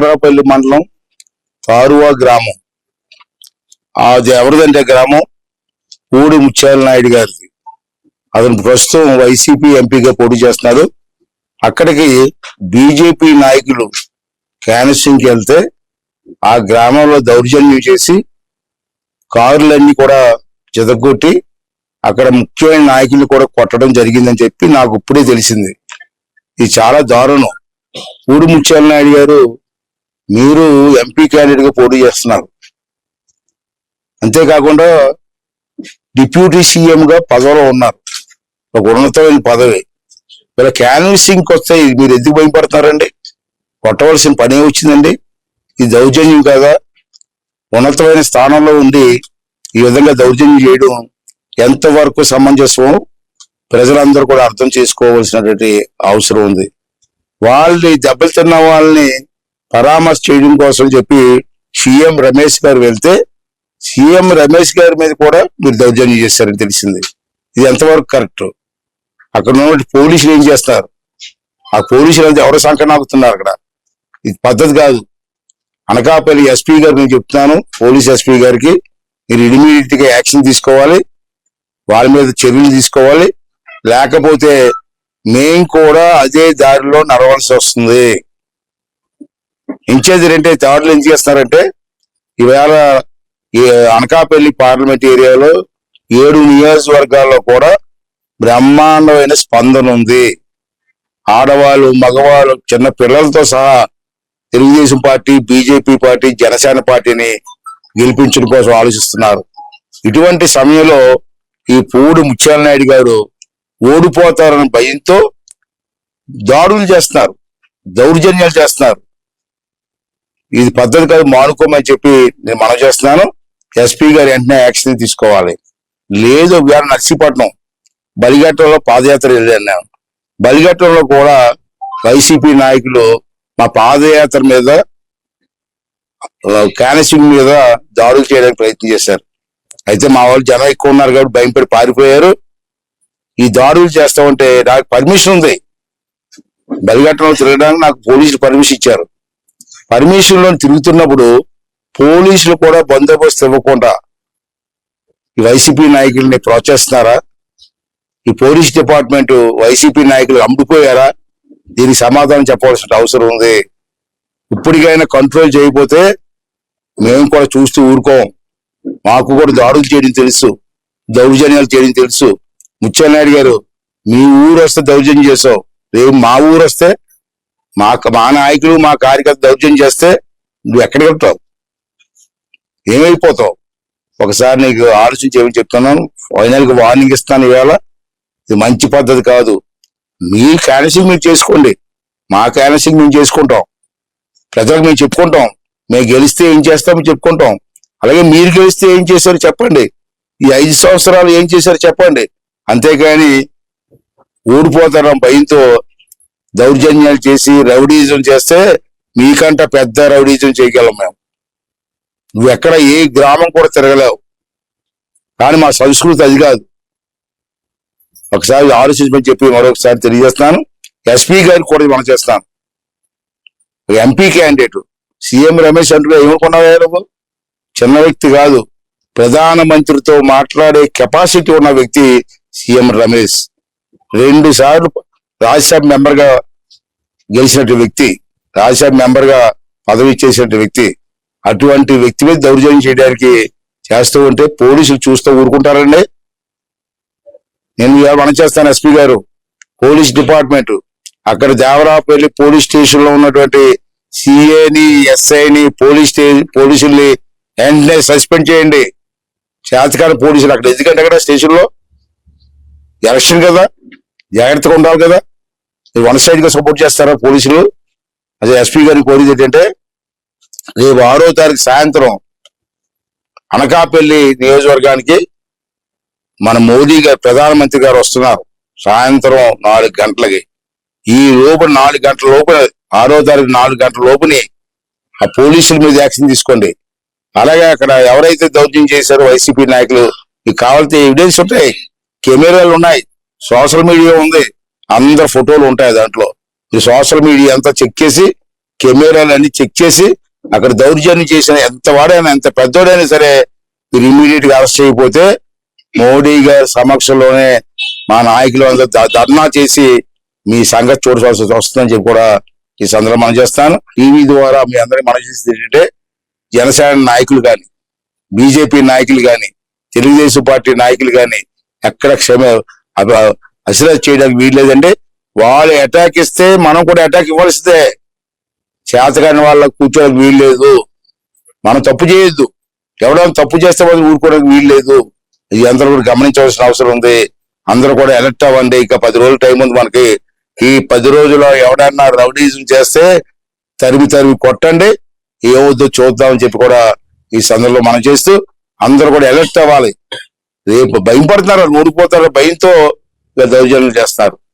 దేవరాపల్లి మండలం తారువా గ్రామం. అది ఎవరిదంటే గ్రామం పూడి ముత్యాల నాయుడు గారిది. అతను ప్రస్తుతం వైసీపీ ఎంపీగా పోటీ చేస్తున్నారు అక్కడికి బీజేపీ నాయకులు క్యాన్సింగ్కి వెళ్తే ఆ గ్రామంలో దౌర్జన్యం చేసి కారులన్నీ కూడా చెదగొట్టి అక్కడ ముఖ్యమైన నాయకులు కూడా కొట్టడం జరిగిందని చెప్పి నాకు ఇప్పుడే తెలిసింది. ఇది చాలా దారుణం. పూడి ముత్యాల నాయుడు గారు మీరు ఎంపీ క్యాండిడేట్గా పోటీ చేస్తున్నారు. అంతేకాకుండా డిప్యూటీ సీఎం గా పదవిలో ఉన్నారు. ఒక ఉన్నతమైన పదవి. ఇలా క్యాన్వసింగ్ వస్తే మీరు ఎందుకు భయపడతారండి కొట్టవలసిన పని వచ్చిందండి ఇది దౌర్జన్యం కాదా? ఉన్నతమైన స్థానంలో ఉండి ఈ విధంగా దౌర్జన్యం చేయడం ఎంతవరకు సమంజసం ప్రజలందరూ కూడా అర్థం చేసుకోవాల్సినటువంటి అవసరం ఉంది. వాళ్ళని దెబ్బలు తిన్న వాళ్ళని పరామర్శ చేయడం కోసం చెప్పి సీఎం రమేష్ గారు వెళ్తే సీఎం రమేష్ గారి మీద కూడా మీరు దౌర్జన్యం చేశారని తెలిసింది. ఇది ఎంతవరకు కరెక్ట్? అక్కడ ఉన్న పోలీసులు ఏం చేస్తారు ఆ పోలీసులు అంతా ఎవరు సంకనాకుతున్నారు అక్కడ. ఇది పద్ధతి కాదు. అనకాపల్లి ఎస్పీ గారు నేను చెప్తున్నాను పోలీస్ ఎస్పీ గారికి మీరు ఇమీడియట్గా యాక్షన్ తీసుకోవాలి వాళ్ళ మీద చర్యలు తీసుకోవాలి. లేకపోతే మేము కూడా అదే దారిలో నడవలసి వస్తుంది. ఇన్ఛార్జ్ అంటే థర్డ్లు ఏం చేస్తున్నారంటే ఈవేళ ఈ అనకాపల్లి పార్లమెంట్ ఏరియాలో ఏడు నియోజకవర్గాల్లో కూడా బ్రహ్మాండమైన స్పందన ఉంది. ఆడవాళ్ళు మగవాళ్ళు చిన్న పిల్లలతో సహా Telugu Desam party BJP party Janasena పార్టీని గెలిపించడం కోసం ఆలోచిస్తున్నారు. ఇటువంటి సమయంలో ఈ పూడి ముత్యాల నాయుడు గారు ఓడిపోతారని భయంతో దాడులు చేస్తున్నారు. దౌర్జన్యాలు చేస్తున్నారు. ఇది పద్ధతి కాదు మానుకోమని చెప్పి నేను మనం చేస్తున్నాను. ఎస్పీ గారు వెంటనే యాక్షన్ తీసుకోవాలి. లేదు వేరే నర్సీపట్నం బలిఘట్టంలో పాదయాత్ర వెళ్ళాను. బలిఘట్టంలో కూడా వైసీపీ నాయకులు మా పాదయాత్ర మీద క్యానసింగ్ మీద దాడులు చేయడానికి ప్రయత్నం చేశారు. అయితే మా వాళ్ళు జనం ఎక్కువ ఉన్నారు కాబట్టి భయపడి పారిపోయారు. ఈ దాడులు చేస్తామంటే నాకు పర్మిషన్ ఉంది. బలిఘట్టంలో తిరగడానికి నాకు పోలీసులు పర్మిషన్ ఇచ్చారు. పర్మిషన్లో తిరుగుతున్నప్పుడు పోలీసులు కూడా బందోబస్తు ఇవ్వకుండా ఈ వైసీపీ నాయకుల్ని ప్రోత్సహిస్తున్నారా? ఈ పోలీస్ డిపార్ట్మెంట్ వైసీపీ నాయకులు అమ్ముడిపోయారా? దీనికి సమాధానం చెప్పవలసిన అవసరం ఉంది. ఇప్పటికైనా కంట్రోల్ చేయకపోతే మేము కూడా చూస్తూ ఊరుకోం. మాకు కూడా దాడులు చేయడం తెలుసు. దౌర్జన్యాలు చేయడం తెలుసు. ముత్యాలనాయుడు గారు మీ ఊరు వస్తే దౌర్జన్యం చేసావు రేపు మా ఊరు వస్తే మా మా నాయకులు మా కార్యకర్త దౌర్జన్యం చేస్తే నువ్వు ఎక్కడికి వెళ్తావు? ఏమైపోతావు? ఒకసారి నీకు ఆలోచించి ఏమని చెప్తున్నాను? ఫైనల్గా వార్నింగ్ ఇస్తాను ఇవాళ. ఇది మంచి పద్ధతి కాదు. మీ క్యాన్సింగ్ మీరు చేసుకోండి. మా క్యాన్సింగ్ మేము చేసుకుంటాం. ప్రజలకు మేము చెప్పుకుంటాం. మేము గెలిస్తే ఏం చేస్తామో చెప్పుకుంటాం. అలాగే మీరు గెలిస్తే ఏం చేశారో చెప్పండి. ఈ ఐదు సంవత్సరాలు ఏం చేశారో చెప్పండి. అంతేకాని ఓడిపోతారం భయంతో దౌర్జన్యాలు చేసి రౌడీజం చేస్తే మీకంట పెద్ద రౌడీజం చేయగలం మేము. నువ్వు ఎక్కడ ఏ గ్రామం కూడా తిరగలేవు. కానీ మా సంస్కృతి అది కాదు. ఒకసారి ఆలోచించమని చెప్పి మరొకసారి తెలియజేస్తున్నాను. ఎస్పీ గారికి కూడా మనం చేస్తాను. MP candidate. సీఎం రమేష్ అంటూ ఏమనుకున్నావా నువ్వు? చిన్న వ్యక్తి కాదు. ప్రధానమంత్రితో మాట్లాడే కెపాసిటీ ఉన్న వ్యక్తి సీఎం రమేష్. రెండు సార్లు రాజ్యసభ మెంబర్గా గెలిచినట్టు వ్యక్తి రాజ్యసభ మెంబర్గా పదవి చేసినట్టు వ్యక్తి అటువంటి వ్యక్తి మీద దౌర్జన్యం చేయడానికి చేస్తూ ఉంటే పోలీసులు చూస్తూ ఊరుకుంటారండి. నేను మనం చేస్తాను ఎస్పీ గారు పోలీస్ డిపార్ట్మెంట్. అక్కడ దేవరాపల్లి పోలీస్ స్టేషన్లో ఉన్నటువంటి సిఏని ఎస్ఐని పోలీస్ స్టే పోలీసుల్ని వెంటనే సస్పెండ్ చేయండి. చేతకాని పోలీసులు అక్కడ. ఎందుకంటే అక్కడ స్టేషన్లో ఎలక్షన్ కదా జాగ్రత్తగా ఉండాలి కదా. వన్ సైడ్గా సపోర్ట్ చేస్తారా పోలీసులు? అదే ఎస్పీ గారికి కోరేది ఏంటంటే రేపు ఆరో తారీఖు సాయంత్రం అనకాపల్లి నియోజకవర్గానికి మన మోదీ గారు ప్రధానమంత్రి గారు వస్తున్నారు. సాయంత్రం నాలుగు గంటలకి. ఈ లోపు నాలుగు గంటల లోపు ఆరో తారీఖు నాలుగు గంటల లోపుని ఆ పోలీసుల మీద యాక్షన్ తీసుకోండి. అలాగే అక్కడ ఎవరైతే దౌర్జన్యం చేశారో వైసీపీ నాయకులు మీకు కావాల్సిన ఎవిడెన్స్ ఉంటాయి. కెమెరాలు ఉన్నాయి. సోషల్ మీడియా ఉంది. అందరు ఫోటోలు ఉంటాయి దాంట్లో. ఈ సోషల్ మీడియా అంతా చెక్ చేసి కెమెరాలు అన్ని చెక్ చేసి అక్కడ దౌర్జన్యం చేసిన ఎంత వాడైనా ఎంత పెద్దోడైనా సరే మీరు ఇమీడియట్గా అరెస్ట్ చేయకపోతే మోడీ గారి సమక్షంలోనే మా నాయకులు అందరూ ధర్నా చేసి మీ సంగతి చూడవలసి వస్తుందని చెప్పి కూడా ఈ సందర్భం మనం చేస్తాను. టీవీ ద్వారా మీ అందరికీ మనం చేసేది ఏంటంటే జనసేన నాయకులు కానీ బీజేపీ నాయకులు కానీ తెలుగుదేశం పార్టీ నాయకులు కానీ ఎక్కడ క్షమ అసలు చేయడానికి వీల్లేదంటే వాళ్ళు అటాక్ ఇస్తే మనం కూడా అటాక్ ఇవ్వాల్సిందే. చేతకాని వాళ్ళకి కూర్చోడానికి వీల్లేదు. మనం తప్పు చేయొద్దు. ఎవడైనా తప్పు చేస్తే వాళ్ళు ఊరుకోవడానికి వీల్లేదు. ఇది అందరూ కూడా గమనించవలసిన అవసరం ఉంది. అందరూ కూడా ఎలక్ట్ అవ్వండి. ఇంకా పది రోజులు టైం ఉంది మనకి. ఈ పది రోజుల్లో ఎవడన్నా రౌడీజం చేస్తే తరిమి తరిమి కొట్టండి. ఏవద్దో చూద్దామని చెప్పి కూడా ఈ సందర్భంలో మనం చేస్తూ అందరూ కూడా ఎలర్ట్ అవ్వాలి. రేపు భయం పడుతున్నారు. వాళ్ళు ఊడిపోతారు భయంతో దౌర్జన్యం చేస్తారు.